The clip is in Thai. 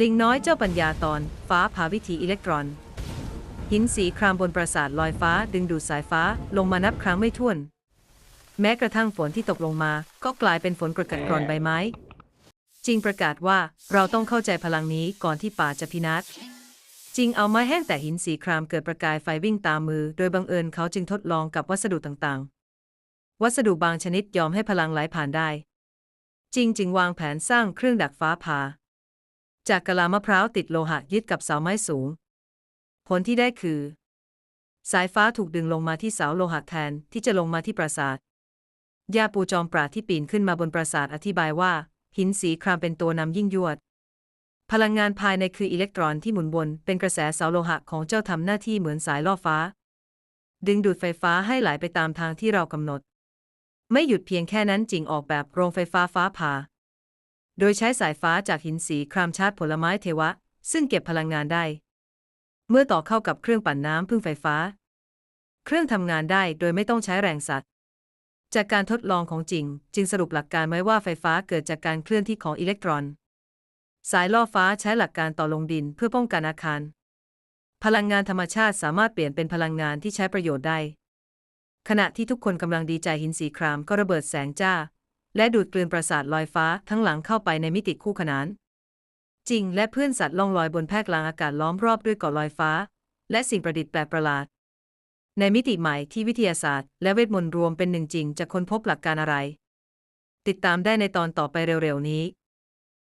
ลิงน้อยเจ้าปัญญาตอน ฟ้าผ่าวิถีอิเล็กตรอน หินสีครามบนปราสาทลอยฟ้าดึงดูดสายฟ้าลงมานับครั้งไม่ถ้วน แม้กระทั่งฝนที่ตกลงมา ก็กลายเป็นฝนกรดกัดกร่อนใบไม้ จริงประกาศว่าเราต้องเข้าใจพลังนี้ก่อนที่ป่าจะพินาศจริงเอาไม้แห้งแต่หินสีครามเกิดประกายไฟวิ่งตามมือ โดยบังเอิญเขาจึงทดลองกับวัสดุต่างๆ วัสดุบางชนิดยอมให้พลังไหลผ่านได้ จริงจึงวางแผนสร้างเครื่องดักฟ้าผ่า จากกะลามะพร้าวติดโลหะยึดกับเสาไม้สูง ผลที่ได้คือ สายฟ้าถูกดึงลงมาที่เสาโลหะแทนที่จะลงมาที่ปราสาทยาปูจอมปราดที่ปีนขึ้นมาบนปราสาทอธิบายว่า หินสีครามเป็นตัวนำยิ่งยวด พลังงานภายในคืออิเล็กตรอนที่หมุนวนเป็นกระแสเสาโลหะของเจ้าทำหน้าที่เหมือนสายล่อฟ้า ดึงดูดไฟฟ้าให้ไหลไปตามทางที่เรากำหนด ไม่หยุดเพียงแค่นั้นจริงออกแบบโรงไฟฟ้าฟ้าผ่า โดยใช้สายฟ้าจากหินสีครามชาร์จผลไม้เทวะ ซึ่งเก็บพลังงานได้ เมื่อต่อเข้ากับเครื่องปั่นน้ำพึ่งไฟฟ้า เครื่องทำงานได้โดยไม่ต้องใช้แรงสัตว์ จากการทดลองของจริง จึงสรุปหลักการไว้ว่าไฟฟ้าเกิดจากการเคลื่อนที่ของอิเล็กตรอน สายล่อฟ้าใช้หลักการต่อลงดินเพื่อป้องกันอาคาร พลังงานธรรมชาติสามารถเปลี่ยนเป็นพลังงานที่ใช้ประโยชน์ได้ ขณะที่ทุกคนกำลังดีใจหินสีครามก็ระเบิดแสงจ้า และดูดกลืนปราสาทลอยฟ้าทั้งหลังเข้าไปในมิติคู่ขนาน จริงและเพื่อนสัตว์ล่องลอยบนแพกลางอากาศล้อมรอบด้วยเกาะลอยฟ้า และสิ่งประดิษฐ์แปลกประหลาด ในมิติใหม่ที่วิทยาศาสตร์ และเวทมนต์รวมเป็นหนึ่งจริงจะค้นพบหลักการอะไร ติดตามได้ในตอนต่อไปเร็วๆนี้